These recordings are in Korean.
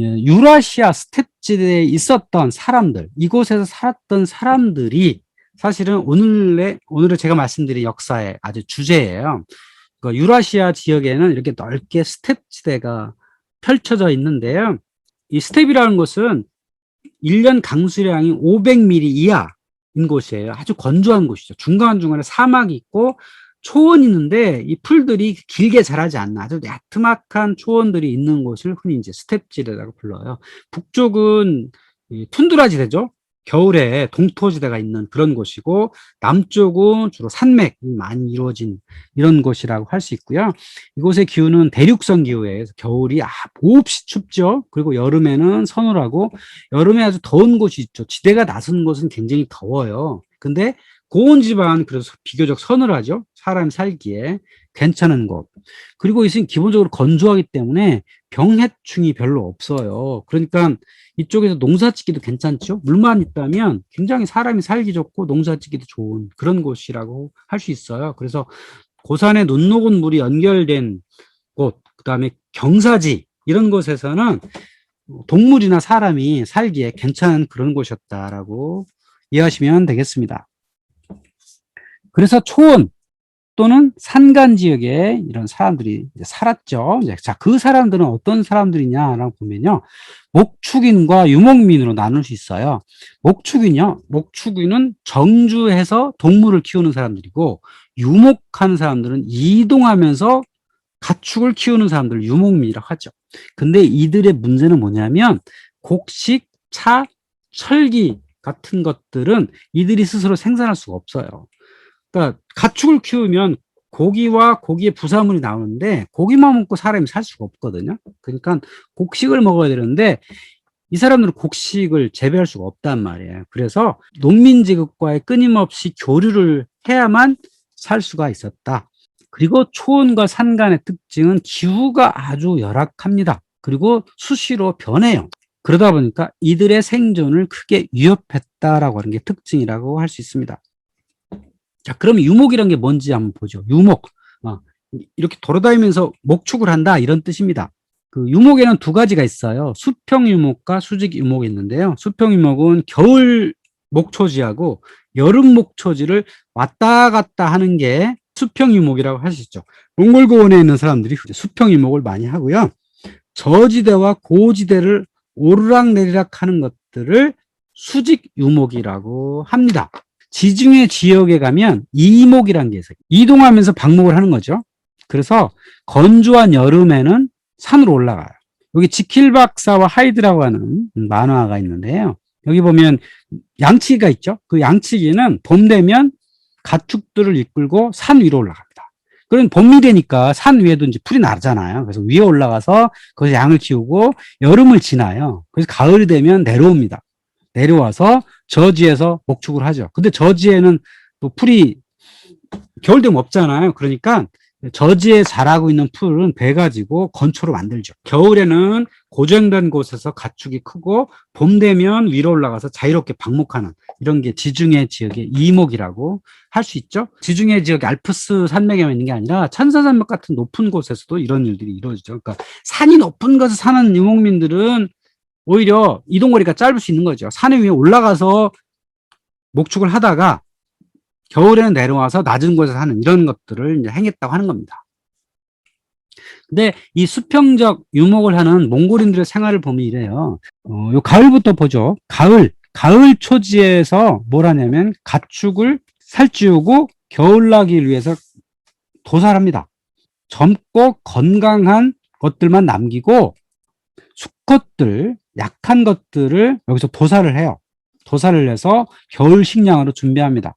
예, 유라시아 스텝지대에 있었던 사람들, 이곳에서 살았던 사람들이 사실은 오늘의, 오늘의 제가 말씀드린 역사의 아주 주제예요. 그 유라시아 지역에는 이렇게 넓게 스텝지대가 펼쳐져 있는데요. 이 스텝이라는 것은 1년 강수량이 500mm 이하인 곳이에요. 아주 건조한 곳이죠. 중간중간에 사막이 있고 초원이 있는데 이 풀들이 길게 자라지 않나 아주 야트막한 초원들이 있는 곳을 흔히 이제 스텝지대라고 불러요. 북쪽은 이 툰드라지대죠. 겨울에 동토지대가 있는 그런 곳이고 남쪽은 주로 산맥이 많이 이루어진 이런 곳이라고 할 수 있고요. 이곳의 기후는 대륙성 기후에 겨울이 아, 몹시 춥죠. 그리고 여름에는 서늘하고 여름에 아주 더운 곳이 있죠. 지대가 낮은 곳은 굉장히 더워요. 근데 고온 지방은 그래서 비교적 서늘하죠. 사람 살기에 괜찮은 곳. 그리고 이것은 기본적으로 건조하기 때문에 병해충이 별로 없어요. 그러니까 이쪽에서 농사 짓기도 괜찮죠. 물만 있다면 굉장히 사람이 살기 좋고 농사 짓기도 좋은 그런 곳이라고 할 수 있어요. 그래서 고산에 눈 녹은 물이 연결된 곳, 그 다음에 경사지 이런 곳에서는 동물이나 사람이 살기에 괜찮은 그런 곳이었다라고 이해하시면 되겠습니다. 그래서 초원 또는 산간 지역에 이런 사람들이 살았죠. 자, 그 사람들은 어떤 사람들이냐라고 보면요. 목축인과 유목민으로 나눌 수 있어요. 목축인요. 목축인은 정주해서 동물을 키우는 사람들이고 유목하는 사람들은 이동하면서 가축을 키우는 사람들을 유목민이라고 하죠. 근데 이들의 문제는 뭐냐면 곡식, 차, 철기 같은 것들은 이들이 스스로 생산할 수가 없어요. 그러니까 가축을 키우면 고기와 고기의 부산물이 나오는데 고기만 먹고 사람이 살 수가 없거든요. 그러니까 곡식을 먹어야 되는데 이 사람들은 곡식을 재배할 수가 없단 말이에요. 그래서 농민제국과의 끊임없이 교류를 해야만 살 수가 있었다. 그리고 초원과 산간의 특징은 기후가 아주 열악합니다. 그리고 수시로 변해요. 그러다 보니까 이들의 생존을 크게 위협했다라고 하는 게 특징이라고 할 수 있습니다. 자, 그럼 유목이란 게 뭔지 한번 보죠. 유목. 어, 이렇게 돌아다니면서 목축을 한다 이런 뜻입니다. 그 유목에는 두 가지가 있어요. 수평 유목과 수직 유목이 있는데요. 수평 유목은 겨울 목초지하고 여름 목초지를 왔다 갔다 하는 게 수평 유목이라고 있죠. 몽골고원에 있는 사람들이 수평 유목을 많이 하고요. 저지대와 고지대를 오르락내리락 하는 것들을 수직 유목이라고 합니다. 지중해 지역에 가면 이목이라는 게 있어요. 이동하면서 방목을 하는 거죠. 그래서 건조한 여름에는 산으로 올라가요. 여기 지킬 박사와 하이드라고 하는 만화가 있는데요. 여기 보면 양치기가 있죠. 그 양치기는 봄 되면 가축들을 이끌고 산 위로 올라갑니다. 그럼 봄이 되니까 산 위에도 이제 풀이 나잖아요. 그래서 위에 올라가서 거기서 양을 키우고 여름을 지나요. 그래서 가을이 되면 내려옵니다. 내려와서 저지에서 목축을 하죠. 근데 저지에는 또 풀이 겨울 되면 없잖아요. 그러니까 저지에 자라고 있는 풀은 배 가지고 건초로 만들죠. 겨울에는 고정된 곳에서 가축이 크고 봄 되면 위로 올라가서 자유롭게 방목하는 이런 게 지중해 지역의 이목이라고 할 수 있죠. 지중해 지역의 알프스 산맥에만 있는 게 아니라 천사 산맥 같은 높은 곳에서도 이런 일들이 이루어지죠. 그러니까 산이 높은 곳에 사는 유목민들은 오히려 이동거리가 짧을 수 있는 거죠. 산 위에 올라가서 목축을 하다가 겨울에는 내려와서 낮은 곳에서 하는 이런 것들을 이제 행했다고 하는 겁니다. 근데 이 수평적 유목을 하는 몽골인들의 생활을 보면 이래요. 어, 요 가을부터 보죠. 가을, 가을 초지에서 뭘 하냐면 가축을 살찌우고 겨울나기를 위해서 도살합니다. 젊고 건강한 것들만 남기고 수컷들, 약한 것들을 여기서 도살을 해요. 도살을 해서 겨울 식량으로 준비합니다.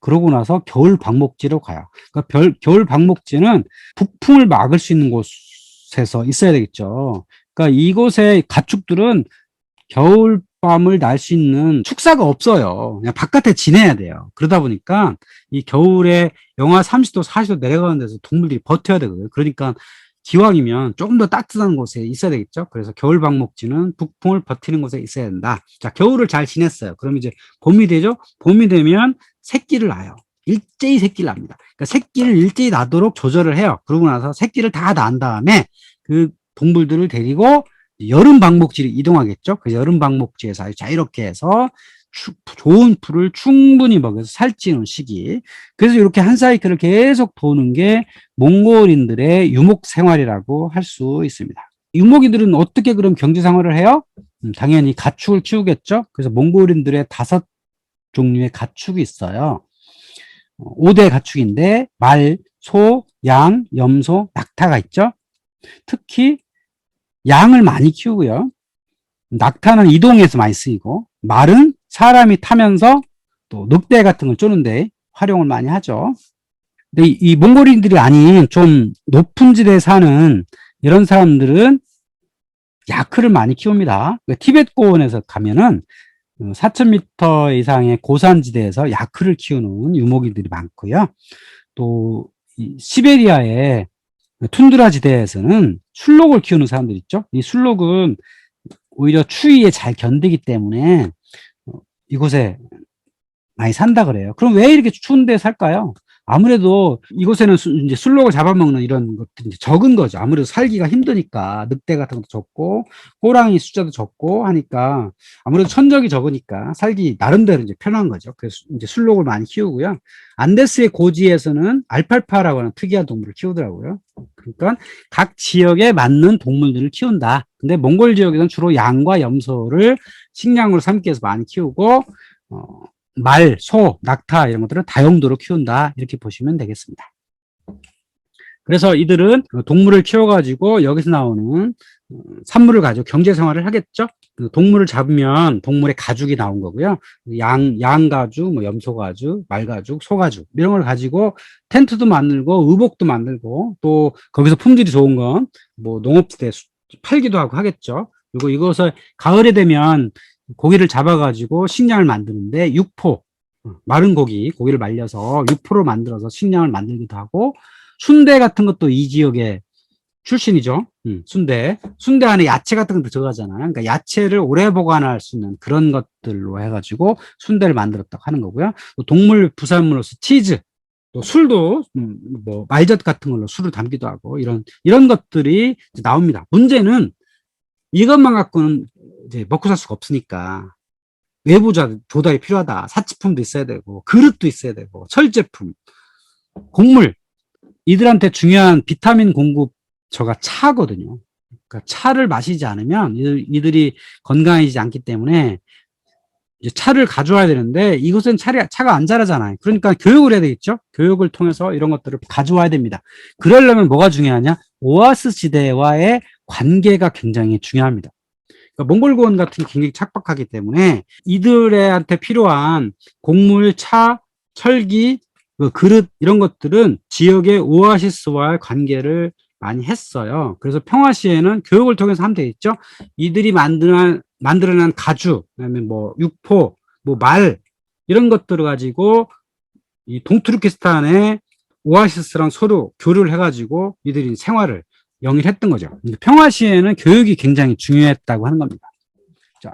그러고 나서 겨울 방목지로 가요. 그러니까 별, 겨울 방목지는 북풍을 막을 수 있는 곳에서 있어야 되겠죠. 그러니까 이곳에 가축들은 겨울 밤을 날 수 있는 축사가 없어요. 그냥 바깥에 지내야 돼요. 그러다 보니까 이 겨울에 영하 30도, 40도 내려가는 데서 동물들이 버텨야 되거든요. 그러니까 기왕이면 조금 더 따뜻한 곳에 있어야 되겠죠. 그래서 겨울 방목지는 북풍을 버티는 곳에 있어야 된다. 자, 겨울을 잘 지냈어요. 그럼 이제 봄이 되죠. 봄이 되면 새끼를 낳아요. 일제히 새끼를 납니다. 그러니까 새끼를 일제히 나도록 조절을 해요. 그러고 나서 새끼를 다 낳은 다음에 그 동물들을 데리고 여름 방목지로 이동하겠죠. 그래서 여름 방목지에서 자유롭게 해서 추- 좋은 풀을 충분히 먹여서 살찌는 시기. 그래서 이렇게 한 사이클을 계속 도는 게 몽골인들의 유목 생활이라고 할 수 있습니다. 유목인들은 어떻게 그럼 경제 생활을 해요? 음, 당연히 가축을 키우겠죠. 그래서 몽골인들의 다섯 종류의 가축이 있어요. 5대 가축인데 말, 소, 양, 염소, 낙타가 있죠. 특히 양을 많이 키우고요. 낙타는 이동해서 많이 쓰이고 말은 사람이 타면서 또 늑대 같은 걸 쪼는데 활용을 많이 하죠. 근데 이, 이 몽골인들이 아닌 좀 높은 지대에 사는 이런 사람들은 야크를 많이 키웁니다. 그 티벳 고원에서 가면은 4,000m 이상의 고산지대에서 야크를 키우는 유목인들이 많고요. 또, 이 시베리아의 툰드라 지대에서는 술록을 키우는 사람들 있죠. 이 술록은 오히려 추위에 잘 견디기 때문에 어, 이곳에 많이 산다 그래요. 그럼 왜 이렇게 추운 데 살까요? 아무래도 이곳에는 수- 이제 술록을 잡아먹는 이런 것들이 이제 적은 거죠. 아무래도 살기가 힘드니까 늑대 같은 것도 적고 호랑이 숫자도 적고 하니까 아무래도 천적이 적으니까 살기 나름대로 이제 편한 거죠. 그래서 이제 술록을 많이 키우고요. 안데스의 고지에서는 알팔파라고 하는 특이한 동물을 키우더라고요. 그러니까 각 지역에 맞는 동물들을 키운다. 근데 몽골 지역에서는 주로 양과 염소를 식량으로 삼기 위해서 많이 키우고 어, 말, 소, 낙타 이런 것들은 다용도로 키운다. 이렇게 보시면 되겠습니다. 그래서 이들은 동물을 키워가지고 여기서 나오는 어, 산물을 가지고 경제 생활을 하겠죠. 그 동물을 잡으면 동물의 가죽이 나온 거고요. 양, 양 가죽, 뭐 염소 가죽, 말 가죽, 소 가죽 이런 걸 가지고 텐트도 만들고 의복도 만들고 또 거기서 품질이 좋은 건 뭐 농업지대 수- 팔기도 하고 하겠죠. 그리고 이것을 가을에 되면 고기를 잡아가지고 식량을 만드는데 육포 어, 마른 고기 고기를 말려서 육포로 만들어서 식량을 만들기도 하고 순대 같은 것도 이 지역의 출신이죠. 음, 순대. 순대 안에 야채 같은 것도 들어가잖아요. 그러니까 야채를 오래 보관할 수 있는 그런 것들로 해가지고 순대를 만들었다고 하는 거고요. 또 동물 부산물로서 치즈, 또 술도 음, 뭐 말젓 같은 걸로 술을 담기도 하고 이런 이런 것들이 나옵니다. 문제는 이것만 갖고는 이제 먹고 살 수가 없으니까 외부 자- 조달이 필요하다. 사치품도 있어야 되고 그릇도 있어야 되고 철제품, 곡물 이들한테 중요한 비타민 공급처가 차거든요. 그러니까 차를 마시지 않으면 이들, 이들이 건강해지지 않기 때문에 이제 차를 가져와야 되는데 이곳은 차를, 차가 안 자라잖아요. 그러니까 교육을 해야 되겠죠. 교육을 통해서 이런 것들을 가져와야 됩니다. 그러려면 뭐가 중요하냐? 오아스 지대와의 관계가 굉장히 중요합니다. 그러니까 몽골고원 같은 게 굉장히 척박하기 때문에 이들한테 필요한 곡물, 차, 철기, 그 그릇 이런 것들은 지역의 오아시스와의 관계를 많이 했어요. 그래서 평화 시에는 교육을 통해서 하면 되겠죠. 이들이 만드는 만들어낸 가죽, 그다음에 뭐 육포, 뭐 말 이런 것들을 가지고 이 동투르키스탄의 오아시스랑 서로 교류를 해가지고 이들이 생활을 영위했던 거죠. 근데 평화 시에는 교육이 굉장히 중요했다고 하는 겁니다. 자,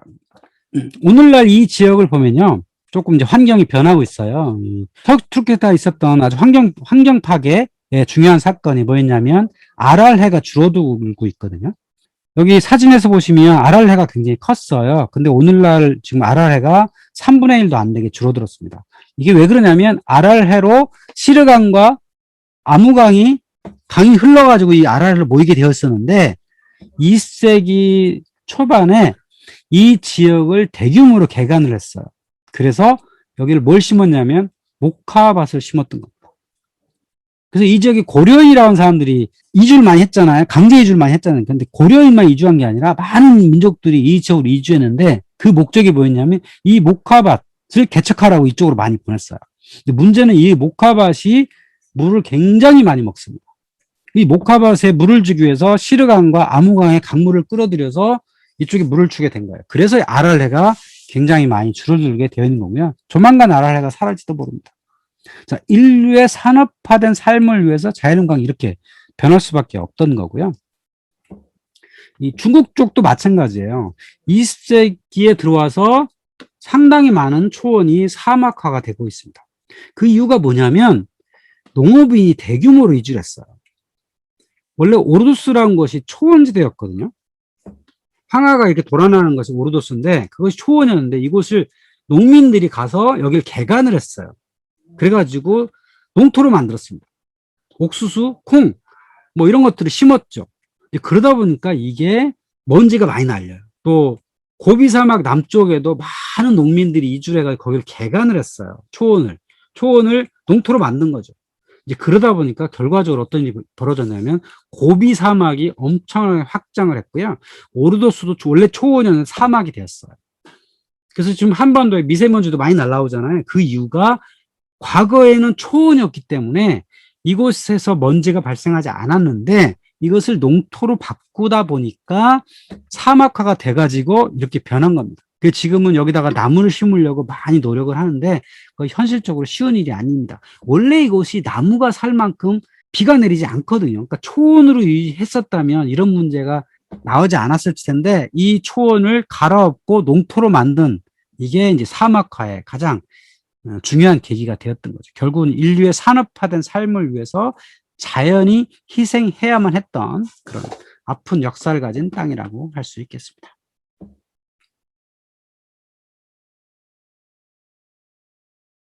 음, 오늘날 이 지역을 보면요. 조금 이제 환경이 변하고 있어요. 이 터키스탄에 있었던 아주 환경, 환경 파괴의 중요한 사건이 뭐였냐면, 아랄해가 줄어들고 있거든요. 여기 사진에서 보시면 아랄해가 굉장히 컸어요. 근데 오늘날 지금 아랄해가 3분의 1도 안 되게 줄어들었습니다. 이게 왜 그러냐면, 아랄해로 시르강과 아무강이 강이 흘러가지고 이 아랄해를 모이게 되었었는데, 2세기 초반에 이 지역을 대규모로 개간을 했어요. 그래서 여기를 뭘 심었냐면 목화밭을 심었던 겁니다. 그래서 이 지역에 고려인이라는 사람들이 이주를 많이 했잖아요. 강제 이주를 많이 했잖아요. 근데 고려인만 이주한 게 아니라 많은 민족들이 이 지역으로 이주했는데 그 목적이 뭐였냐면 이 목화밭을 개척하라고 이쪽으로 많이 보냈어요. 문제는 이 목화밭이 물을 굉장히 많이 먹습니다. 이 목화밭에 물을 주기 위해서 시르강과 아무강의 강물을 끌어들여서 이쪽에 물을 주게 된 거예요. 그래서 아랄해가 굉장히 많이 줄어들게 되어 있는 거고요. 조만간 아랄해가 사라질지도 모릅니다. 자, 인류의 산업화된 삶을 위해서 자연환경이 이렇게 변할 수밖에 없던 거고요. 이 중국 쪽도 마찬가지예요. 20세기에 들어와서 상당히 많은 초원이 사막화가 되고 있습니다. 그 이유가 뭐냐면 농업인이 대규모로 이주를 했어요. 원래 오르두스라는 것이 초원지대였거든요. 황하가 이렇게 돌아나는 것이 오르도스인데 그것이 초원이었는데 이곳을 농민들이 가서 여기를 개간을 했어요. 그래가지고 농토로 만들었습니다. 옥수수, 콩, 뭐 이런 것들을 심었죠. 그러다 보니까 이게 먼지가 많이 날려요. 또 고비 사막 남쪽에도 많은 농민들이 이주를 해가지고 거기를 개간을 했어요. 초원을. 초원을 농토로 만든 거죠. 이제 그러다 보니까 결과적으로 어떤 일이 벌어졌냐면 고비 사막이 엄청나게 확장을 했고요. 오르도스도 원래 초원이었는 사막이 되었어요. 그래서 지금 한반도에 미세먼지도 많이 날라오잖아요. 그 이유가 과거에는 초원이었기 때문에 이곳에서 먼지가 발생하지 않았는데 이것을 농토로 바꾸다 보니까 사막화가 돼가지고 이렇게 변한 겁니다. 그 지금은 여기다가 나무를 심으려고 많이 노력을 하는데 그 현실적으로 쉬운 일이 아닙니다. 원래 이곳이 나무가 살 만큼 비가 내리지 않거든요. 그러니까 초원으로 했었다면 이런 문제가 나오지 않았을 텐데 이 초원을 갈아엎고 농토로 만든 이게 이제 사막화의 가장 어, 중요한 계기가 되었던 거죠. 결국은 인류의 산업화된 삶을 위해서 자연이 희생해야만 했던 그런 아픈 역사를 가진 땅이라고 할 수 있겠습니다.